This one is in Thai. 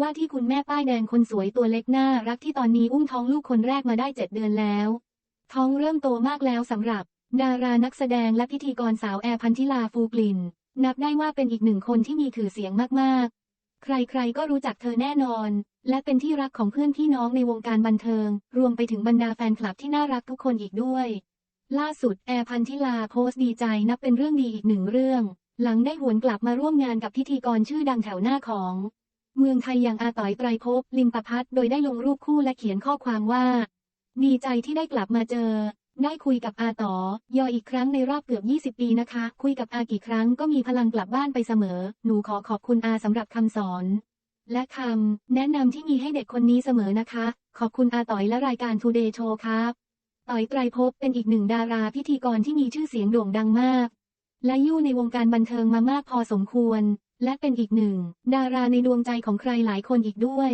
ว่าที่คุณแม่ป้ายแดงคนสวยตัวเล็กน่ารักที่ตอนนี้อุ้มท้องลูกคนแรกมาได้เจ็ดเดือนแล้ว ท้องเริ่มโตมากแล้วสำหรับ ดารานักแสดงและพิธีกรสาวแอร์พันธิลาฟูกลิน นับได้ว่าเป็นอีกหนึ่งคนที่มีถือเสียงมากๆ ใครๆก็รู้จักเธอแน่นอน และเป็นที่รักของเพื่อนพี่น้องในวงการบันเทิง รวมไปถึงบรรดาแฟนคลับที่น่ารักทุกคนอีกด้วย ล่าสุดแอร์พันธิลาโพสต์ดีใจนับเป็นเรื่องดีอีกหนึ่งเรื่อง หลังได้หวนกลับมาร่วมงานกับพิธีกรชื่อดังแถวหน้าของ เมืองไทยอย่างอาต๋อยไตรภพลิมประพัฒโดยได้ลงรูปคู่และเขียนข้อความว่า ดีใจที่ได้กลับมาเจอ ได้คุยกับอาต๋อยออีกครั้งในรอบเกือบ 20 ปีนะคะ คุยกับอากี่ครั้งก็มีพลังกลับบ้านไปเสมอ หนูขอขอบคุณอาสำหรับคำสอน และคำแนะนำที่มีให้เด็กคนนี้เสมอนะคะ ขอบคุณอาต๋อยและรายการ Today Show ครับต่อยไตรภพเป็นอีกหนึ่งดาราพิธีกรที่มีชื่อเสียงโด่งดังมาก และอยู่ในวงการบันเทิงมามากพอสมควร และเป็นอีกหนึ่ง ดาราในดวงใจของใครหลายคนอีกด้วย